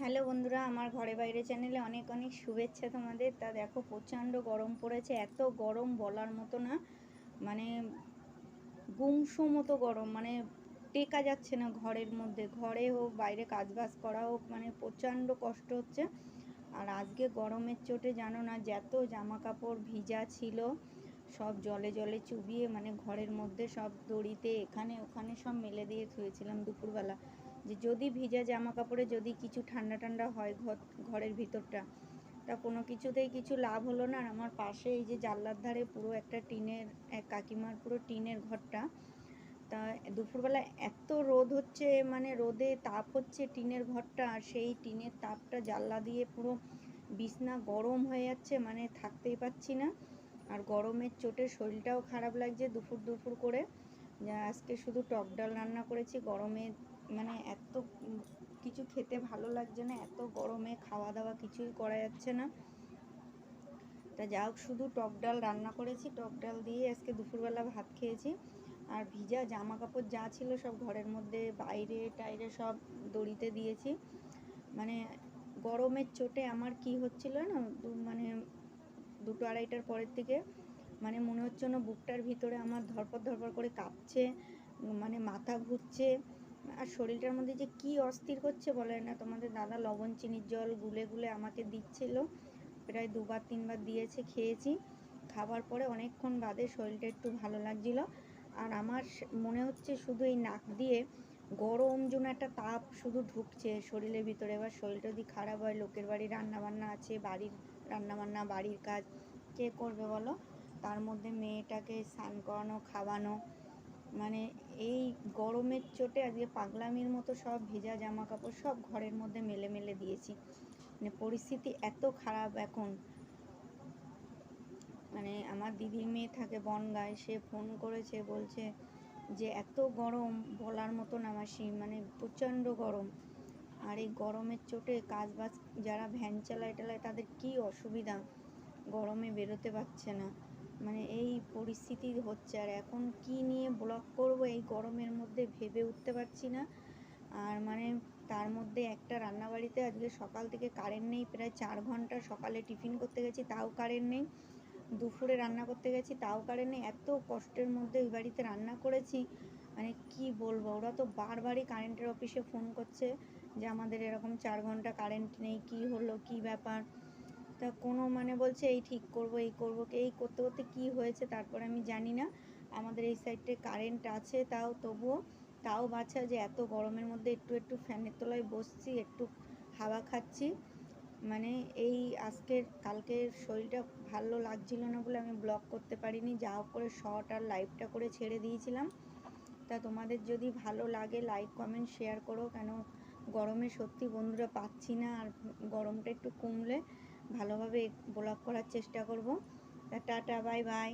Hello বন্ধুরা, আমার ঘরে বাইরে চ্যানেলে অনেক অনেক শুভেচ্ছা তোমাদের। তা দেখো, প্রচণ্ড গরম পড়েছে, এত গরম বলার মতো না। মানে গুমসো মতো গরম মানে টেকা যাচ্ছে না ঘরের মধ্যে। ঘরে হোক, বাইরে কাজবাজ করা হোক মানে প্রচণ্ড কষ্ট হচ্ছে। আর আজকে গরমের চোটে জানো না, যত জামা কাপড় ভিজা ছিল, সব জলে জলে চুবিয়ে মানে ঘরের মধ্যে সব দড়িতে এখানে ওখানে সব মেলে দিয়ে থুয়েছিলাম দুপুরবেলা। যে যদি ভিজা জামা কাপড়ে যদি কিছু ঠান্ডা ঠান্ডা হয় ঘর, ঘরের ভিতরটা, তা কোনো কিছুতেই কিছু লাভ হলো না। আর আমার পাশে এই যে জানলার ধারে পুরো একটা টিনের, এক কাকিমার পুরো টিনের ঘরটা, তা দুপুরবেলা এত রোদ হচ্ছে মানে রোদে তাপ হচ্ছে টিনের ঘরটা, আর সেই টিনের তাপটা জানলা দিয়ে পুরো বিছনা গরম হয়ে যাচ্ছে মানে থাকতেই পাচ্ছি না। আর গরমের চোটে শরীরটাও খারাপ লাগছে দুপুর দুপুর করে। আজকে শুধু টক ডাল রান্না করেছি, গরমে মানে এত কিছু খেতে ভালো লাগছে না, এত গরমে খাওয়া দাওয়া কিছুই করা যাচ্ছে না। তা যা হোক, শুধু টক ডাল রান্না করেছি, টক ডাল দিয়ে আজকে দুপুরবেলা ভাত খেয়েছি। আর ভিজা জামা কাপড় যা ছিল সব ঘরের মধ্যে, বাইরে টাইরে সব দড়িতে দিয়েছি। মানে গরমের চোটে আমার কি হচ্ছিল না মানে দুটো আড়াইটার পরের থেকে মানে মনে হচ্ছে না, বুকটার ভিতরে আমার ধরপর ধরপর করে কাঁপছে মানে মাথা ঘুরছে। আর শরীরটার মধ্যে যে কি অস্থির করছে বলে না, তোমাদের দাদা লবণ, চিনির জল গুলে গুলে আমাকে দিচ্ছিল। প্রায় দুবার, তিনবার দিয়েছে, খেয়েছি। খাবার পরে অনেকক্ষণ বাদে শরীরটা একটু ভালো লাগছিল। আর আমার মনে হচ্ছে শুধু এই নাক দিয়ে গরম যেন একটা তাপ শুধু ঢুকছে শরীরের ভিতরে। এবার শরীরটা যদি খারাপ হয়, লোকের বাড়ি রান্নাবান্না আছে, বাড়ির রান্নাবান্না, বাড়ির কাজ, কে করবে বলো? তার মধ্যে মেয়েটাকে স্নান করানো, খাওয়ানো মানে এই গরমের চোটে আজকে পাগলামির মতো সব ভেজা জামা কাপড় সব ঘরের মধ্যে মেলে মেলে দিয়েছি। মানে পরিস্থিতি এত খারাপ এখন। মানে আমার দিদির মেয়ে থাকে বনগায়, সে ফোন করেছে, বলছে যে এত গরম, বলার মতো না মাসি মানে প্রচণ্ড গরম। আর এই গরমের চোটে কাজ বাজ যারা ভ্যান চালায় টালায় তাদের কি অসুবিধা? গরমে বেরোতে পারছে না। মানে এই পরিস্থিতি হচ্ছে আর এখন কি নিয়ে ব্লগ করব এই গরমের মধ্যে ভেবে উঠতে পারছি না। আর মানে তার মধ্যে একটা রান্নাবাড়িতে আজকে সকাল থেকে কারেন্ট নেই, প্রায় চার ঘণ্টা সকালে টিফিন করতে গেছি, তাও কারেন্ট নেই। দুপুরে রান্না করতে গেছি, তাও কারেন্ট নেই। এত কষ্টের মধ্যে ওই বাড়িতে রান্না করেছি। মানে কি বলব, ওরা তো বারবারই কারেন্টের অফিসে ফোন করছে যে আমাদের এরকম চার ঘণ্টা কারেন্ট নেই, কি হলো, কি ব্যাপার? তা কোনো মানে বলছে, এই ঠিক করব, এই করব, এই করতে করতে কি হয়েছে তারপর আমি জানি না। আমাদের এই সাইডে কারেন্ট আছে তাও তবুও, তাও বাচ্চা যে এত গরমের মধ্যে একটু একটু ফ্যানের তলায় বসছি, একটু হাওয়া খাচ্ছি। মানে এই আজকের, কালকের শরীরটা ভালো লাগছিল না বলে আমি ব্লগ করতে পারিনি। যা হোক করে শর্ট আর লাইভটা করে ছেড়ে দিয়েছিলাম। তা তোমাদের যদি ভালো লাগে লাইক কমেন্ট শেয়ার করো। কেন গরমে সত্যি বন্ধুরা পাচ্ছি না, আর গরমটা একটু কমলে ভালোভাবে ব্লগ করার চেষ্টা করব। Tata bye bye